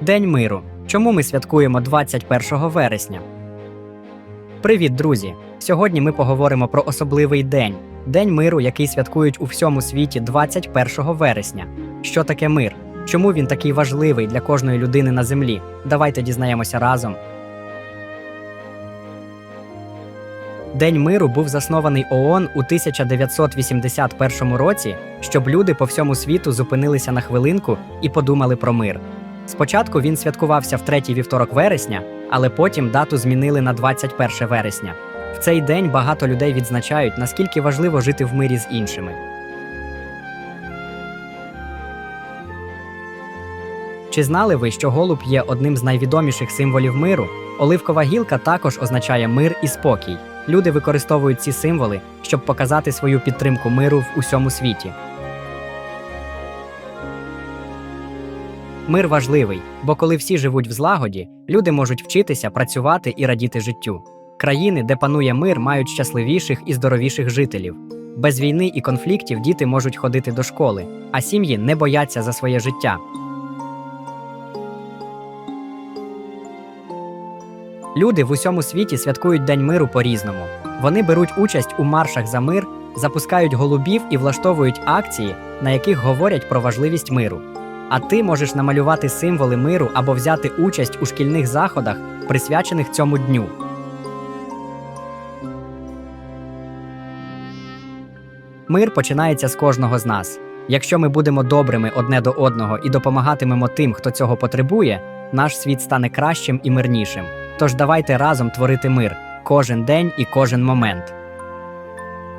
День миру. Чому ми святкуємо 21 вересня? Привіт, друзі! Сьогодні ми поговоримо про особливий день День миру, який святкують у всьому світі 21 вересня. Що таке мир? Чому він такий важливий для кожної людини на землі? Давайте дізнаємося разом. День миру був заснований ООН у 1981 році, щоб люди по всьому світу зупинилися на хвилинку і подумали про мир. Спочатку він святкувався в третій вівторок вересня, але потім дату змінили на 21 вересня. В цей день багато людей відзначають, наскільки важливо жити в мирі з іншими. Чи знали ви, що голуб є одним з найвідоміших символів миру? Оливкова гілка також означає мир і спокій. Люди використовують ці символи, щоб показати свою підтримку миру в усьому світі. Мир важливий, бо коли всі живуть в злагоді, люди можуть вчитися, працювати і радіти життю. Країни, де панує мир, мають щасливіших і здоровіших жителів. Без війни і конфліктів діти можуть ходити до школи, а сім'ї не бояться за своє життя. Люди в усьому світі святкують День миру по-різному. Вони беруть участь у маршах за мир, запускають голубів і влаштовують акції, на яких говорять про важливість миру. А ти можеш намалювати символи миру або взяти участь у шкільних заходах, присвячених цьому дню. Мир починається з кожного з нас. Якщо ми будемо добрими одне до одного і допомагатимемо тим, хто цього потребує, наш світ стане кращим і мирнішим. Тож давайте разом творити мир кожен день і кожен момент.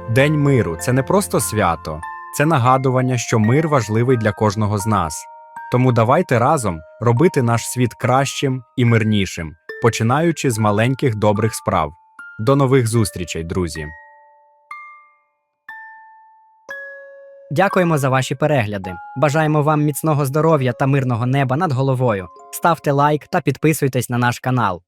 День миру це не просто свято, це нагадування, що мир важливий для кожного з нас. Тому давайте разом робити наш світ кращим і мирнішим, починаючи з маленьких добрих справ. До нових зустрічей, друзі! Дякуємо за ваші перегляди. Бажаємо вам міцного здоров'я та мирного неба над головою. Ставте лайк та підписуйтесь на наш канал.